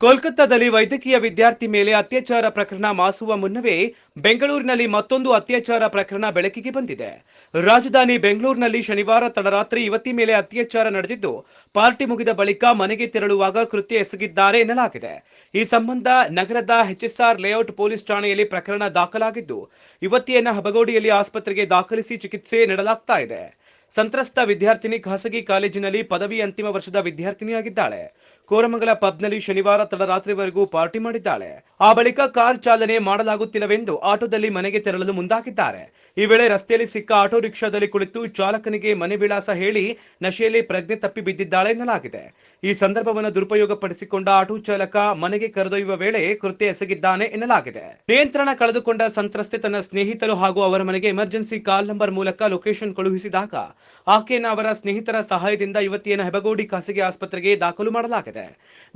ಕೋಲ್ಕತ್ತಾದಲ್ಲಿ ವೈದ್ಯಕೀಯ ವಿದ್ಯಾರ್ಥಿ ಮೇಲೆ ಅತ್ಯಾಚಾರ ಪ್ರಕರಣ ಮಾಸುವ ಮುನ್ನವೇ ಬೆಂಗಳೂರಿನಲ್ಲಿ ಮತ್ತೊಂದು ಅತ್ಯಾಚಾರ ಪ್ರಕರಣ ಬೆಳಕಿಗೆ ಬಂದಿದೆ. ರಾಜಧಾನಿ ಬೆಂಗಳೂರಿನಲ್ಲಿ ಶನಿವಾರ ತಡರಾತ್ರಿ ಯುವತಿ ಮೇಲೆ ಅತ್ಯಾಚಾರ ನಡೆದಿದ್ದು, ಪಾರ್ಟಿ ಮುಗಿದ ಬಳಿಕ ಮನೆಗೆ ತೆರಳುವಾಗ ಕೃತ್ಯ ಎಸಗಿದ್ದಾರೆ ಎನ್ನಲಾಗಿದೆ. ಈ ಸಂಬಂಧ ನಗರದ ಹೆಚ್ಎಸ್ಆರ್ ಲೇಔಟ್ ಪೊಲೀಸ್ ಠಾಣೆಯಲ್ಲಿ ಪ್ರಕರಣ ದಾಖಲಾಗಿದ್ದು, ಯುವತಿಯನ್ನ ಹಬಗೋಡಿಯಲ್ಲಿ ಆಸ್ಪತ್ರೆಗೆ ದಾಖಲಿಸಿ ಚಿಕಿತ್ಸೆ ನೀಡಲಾಗ್ತಾ ಇದೆ. ಸಂತ್ರಸ್ತ ವಿದ್ಯಾರ್ಥಿನಿ ಖಾಸಗಿ ಕಾಲೇಜಿನಲ್ಲಿ ಪದವಿ ಅಂತಿಮ ವರ್ಷದ ವಿದ್ಯಾರ್ಥಿನಿಯಾಗಿದ್ದಾಳೆ. ಕೋರಮಂಗಲ ಪಬ್ನಲ್ಲಿ ಶನಿವಾರ ತಡರಾತ್ರಿವರೆಗೂ ಪಾರ್ಟಿ ಮಾಡಿದ್ದಾಳೆ. ಆ ಬಳಿಕ ಕಾರ್ ಚಾಲನೆ ಮಾಡಲಾಗುತ್ತಿಲ್ಲವೆಂದು ಆಟೋದಲ್ಲಿ ಮನೆಗೆ ತೆರಳಲು ಮುಂದಾಗಿದ್ದಾರೆ. ಈ ವೇಳೆ ರಸ್ತೆಯಲ್ಲಿ ಸಿಕ್ಕ ಆಟೋ ರಿಕ್ಷಾದಲ್ಲಿ ಕುಳಿತು ಚಾಲಕನಿಗೆ ಮನೆ ವಿಳಾಸ ಹೇಳಿ ನಶೆಯಲ್ಲಿ ಪ್ರಜ್ಞೆ ತಪ್ಪಿ ಬಿದ್ದಿದ್ದಾಳೆ ಎನ್ನಲಾಗಿದೆ. ಈ ಸಂದರ್ಭವನ್ನು ದುರುಪಯೋಗಪಡಿಸಿಕೊಂಡ ಆಟೋ ಚಾಲಕ ಮನೆಗೆ ಕರೆದೊಯ್ಯುವ ವೇಳೆ ಕೃತ್ಯ ಎಸಗಿದ್ದಾನೆ ಎನ್ನಲಾಗಿದೆ. ನಿಯಂತ್ರಣ ಕಳೆದುಕೊಂಡ ಸಂತ್ರಸ್ತೆ ತನ್ನ ಸ್ನೇಹಿತರು ಹಾಗೂ ಅವರ ಮನೆಗೆ ಎಮರ್ಜೆನ್ಸಿ ಕಾಲ್ ನಂಬರ್ ಮೂಲಕ ಲೊಕೇಶನ್ ಕಳುಹಿಸಿದಾಗ ಆಕೆಯನ್ನು ಅವರ ಸ್ನೇಹಿತರ ಸಹಾಯದಿಂದ ಯುವತಿಯನ್ನು ಹೆಬಗೋಡಿ ಖಾಸಗಿ ಆಸ್ಪತ್ರೆಗೆ ದಾಖಲು ಮಾಡಲಾಗಿದೆ.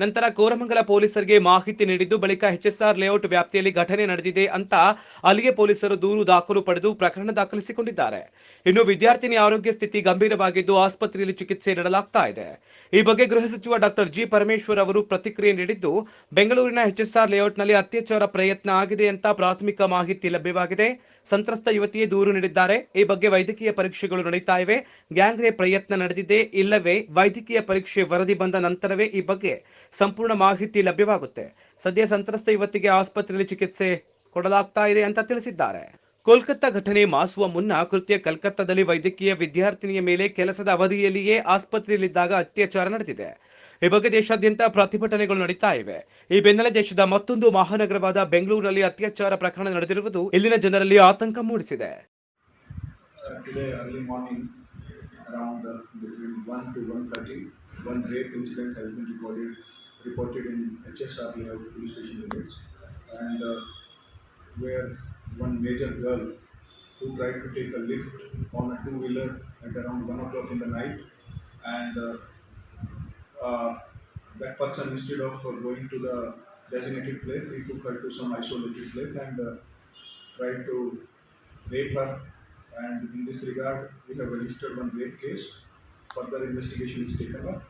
ನಂತರ ಕೋರಮಂಗಲ ಪೊಲೀಸರಿಗೆ ಮಾಹಿತಿ ನೀಡಿದ್ದು ಬಳಿಕ ಎಚ್ಎಸ್ಆರ್ ಲೇಔಟ್ ವ್ಯಾಪ್ತಿಯಲ್ಲಿ ಘಟನೆ ನಡೆದಿದೆ ಅಂತ ಅಲ್ಲಿಗೆ ಪೊಲೀಸರು ದೂರು ದಾಖಲು ಪಡೆದು ಪ್ರಕರಣ ದಾಖಲಿಸಿಕೊಂಡಿದ್ದಾರೆ. ಇನ್ನು ವಿದ್ಯಾರ್ಥಿನಿ ಆರೋಗ್ಯ ಸ್ಥಿತಿ ಗಂಭೀರವಾಗಿದ್ದು ಆಸ್ಪತ್ರೆಯಲ್ಲಿ ಚಿಕಿತ್ಸೆ ನೀಡಲಾಗ್ತಾ ಇದೆ. ಈ ಬಗ್ಗೆ ಗೃಹ ಸಚಿವ ಡಾಕ್ಟರ್ ಜಿ ಪರಮೇಶ್ವರ್ ಅವರು ಪ್ರತಿಕ್ರಿಯೆ ನೀಡಿದ್ದು, ಬೆಂಗಳೂರಿನ ಎಚ್ಎಸ್ಆರ್ ಲೇಔಟ್ನಲ್ಲಿ ಅತ್ಯಾಚಾರ ಪ್ರಯತ್ನ ಆಗಿದೆ ಅಂತ ಪ್ರಾಥಮಿಕ ಮಾಹಿತಿ ಲಭ್ಯವಾಗಿದೆ. ಸಂತ್ರಸ್ತ ಯುವತಿಯೇ ದೂರು ನೀಡಿದ್ದಾರೆ. ಈ ಬಗ್ಗೆ ವೈದ್ಯಕೀಯ ಪರೀಕ್ಷೆಗಳು ನಡೀತಾ ಇವೆ. ಗ್ಯಾಂಗ್ ರೇಪ್ ಪ್ರಯತ್ನ ನಡೆದಿದೆ. ಇಲ್ಲವೇ ವೈದ್ಯಕೀಯ ಪರೀಕ್ಷೆ ವರದಿ ಬಂದ ನಂತರವೇ ಈ ಬಗ್ಗೆ ಸಂಪೂರ್ಣ ಮಾಹಿತಿ ಲಭ್ಯವಾಗುತ್ತೆ. ಸದ್ಯ ಸಂತ್ರಸ್ತ ಯುವತಿಗೆ ಆಸ್ಪತ್ರೆಯಲ್ಲಿ ಚಿಕಿತ್ಸೆ ಕೊಡಲಾಗ್ತಾ ಇದೆ ಅಂತ ತಿಳಿಸಿದ್ದಾರೆ. ಕೋಲ್ಕತ್ತಾ ಘಟನೆ ಮಾಸುವ ಮುನ್ನ ಕೃತ್ಯ ಕಲ್ಕತ್ತಾದಲ್ಲಿ ವೈದ್ಯಕೀಯ ವಿದ್ಯಾರ್ಥಿನಿಯ ಮೇಲೆ ಕೆಲಸದ ಅವಧಿಯಲ್ಲಿಯೇ ಆಸ್ಪತ್ರೆಯಲ್ಲಿದ್ದಾಗ ಅತ್ಯಾಚಾರ ನಡೆದಿದೆ. ಈ ಬಗ್ಗೆ ದೇಶಾದ್ಯಂತ ಪ್ರತಿಭಟನೆಗಳು ನಡೀತಾ ಇವೆ. ಈ ಬೆನ್ನಲ್ಲೇ ದೇಶದ ಮತ್ತೊಂದು ಮಹಾನಗರವಾದ ಬೆಂಗಳೂರಿನಲ್ಲಿ ಅತ್ಯಾಚಾರ ಪ್ರಕರಣ ನಡೆದಿರುವುದು ಇಲ್ಲಿನ ಜನರಲ್ಲಿ ಆತಂಕ ಮೂಡಿಸಿದೆ. Today early morning around between 1 to 1.30 one rape incident has been recorded reported in HSR layout police station limits and uh, where one major girl who tried to take a lift on a two-wheeler at around 1 o'clock in the night. And uh, uh, that person instead of going to the designated place he took her to some isolated place and uh, tried to rape her. And in this regard we have registered one rape case. Further investigation is taken up.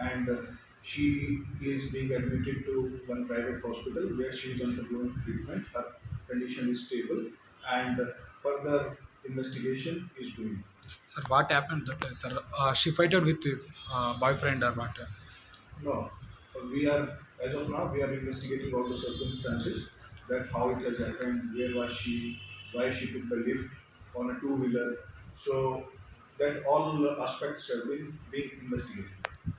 And uh, she is being admitted to one private hospital where she is undergoing treatment her condition is stable and further investigation is going Sir, what happened that sir? Uh, she fighted with his uh, boyfriend or what? no we are as of now we are investigating all the circumstances that how it has happened where was she why she took the lift on a two wheeler so that all aspects have been being investigated